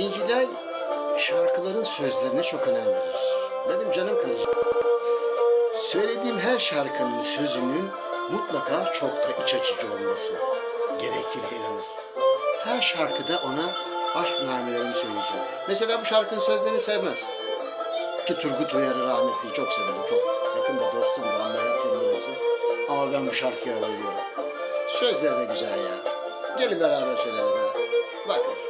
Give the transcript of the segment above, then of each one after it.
İncilay şarkıların sözlerine çok önem verir. Benim canım karıcığım. Söylediğim her şarkının sözünün mutlaka çok da iç açıcı olması gerektiğine inanır. Her şarkıda ona aşk namelerini söyleyeceğim. Mesela bu şarkının sözlerini sevmez. Ki Turgut Uyar'ı rahmetli çok severim. Çok yakında dostum da anlayattığım birisi. Ama ben bu şarkıya bayılıyorum. Sözleri de güzel ya. Gelin beraber söyleyelim. Bakın.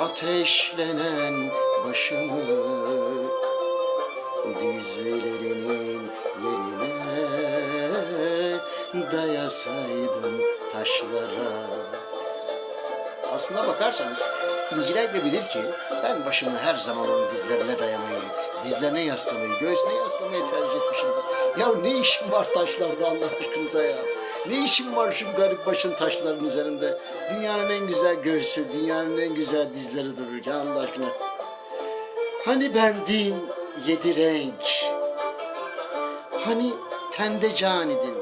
ateşlenen başımı dizlerinin yerine dayasaydım taşlara. Aslına bakarsanız İncilay da bilir ki ben başımı her zaman onun dizlerine dayamayı, dizlerine yaslamayı, göğsüne yaslamayı tercih etmişimdir. Ya ne işim var taşlarda Allah aşkınıza ya? Ne işim var şu garip başın taşların üzerinde? Dünyanın en güzel göğsü, dünyanın en güzel dizleri dururken Allah aşkına. Hani bendim yedi renk, hani tende can idin.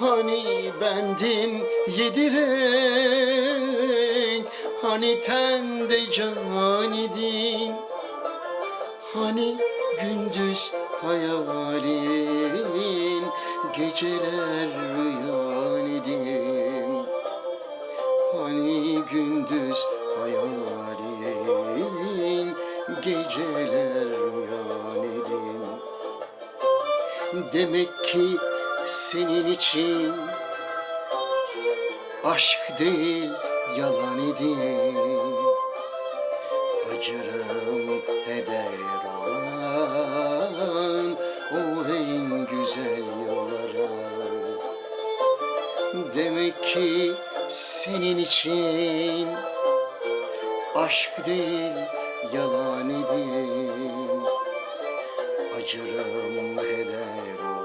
Hani bendim yedi renk Hani tende can idin Hani gündüz hayalin Geceler rüyan idin Hani gündüz hayalin Geceler rüyan idin Demek ki senin için aşk değil yalan idim Acırım heder olan o en güzel yollara Demek ki senin için aşk değil yalan idim Acırım heder olan